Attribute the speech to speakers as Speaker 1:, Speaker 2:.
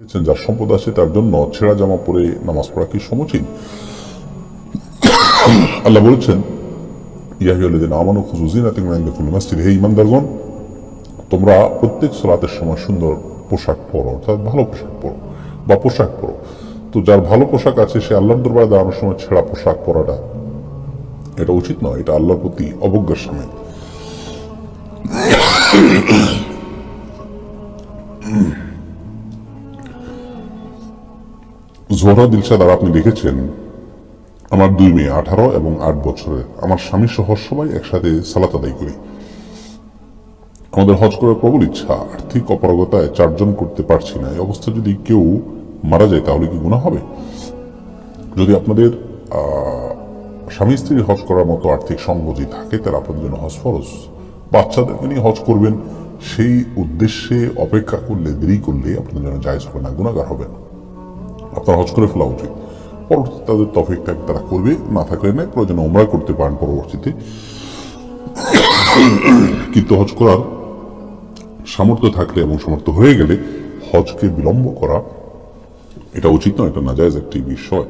Speaker 1: বলেছেন, যার সম্পদ আছে তার জন্য ছেঁড়া জামা পরে নামাজ পড়া কি সমীচীন? আল্লাহ বলেছেন ইয়াহিউল্লাদিন আমানু খুজুজিনা তিনকুল মসজিদ। হে ইমানদারগণ তোমরা প্রত্যেক সলাতের সময় সুন্দর পোশাক পরো অর্থাৎ ভালো পোশাক পরো বা পোশাক পরো। তো যার ভালো পোশাক আছে সে আল্লাহর দরবারে দাঁড়ানোর সময় ছেঁড়া পোশাক পরাটা এটা উচিত নয় এটা আল্লাহর প্রতি অবজ্ঞার সামিল। জোহরা দিলশাদ আর আপনি লিখেছেন, আমার দুই মেয়ে আঠারো এবং আট বছরের। আমার স্বামী সহ সবাই একসাথে সালাত আদায় করি। আমাদের হজ করার প্রবল ইচ্ছা। আর্থিক অপারগতায় চারজন করতে পারছি না। এই অবস্থা যদি কেউ মারা যায়, তাহলে কি গুণা হবে? যদি আপনাদের স্বামী স্ত্রী হজ করার মতো আর্থিক সম্পত্তি থাকে, তাহলে আপনাদের জন্য হজ ফরজ। বাচ্চাদেরকে নিয়ে হজ করবেন। সেই উদ্দেশ্যে অপেক্ষা করলে, দেরি করলে আপনাদের জন্য জায়জ হবে না গুণাগার হবেন আপনার হজ করে ফেলা উচিত। পরবর্তীতে তাদের তফিক থাকে তারা করবে, না থাকলে নেই প্রয়োজনে ওমরা করতে পারেন পরবর্তীতে। কিন্তু হজ করার সামর্থ্য থাকলে এবং সামর্থ্য হয়ে গেলে হজকে বিলম্ব করা এটা উচিত নয়, এটা নাজায়জ একটি বিষয়।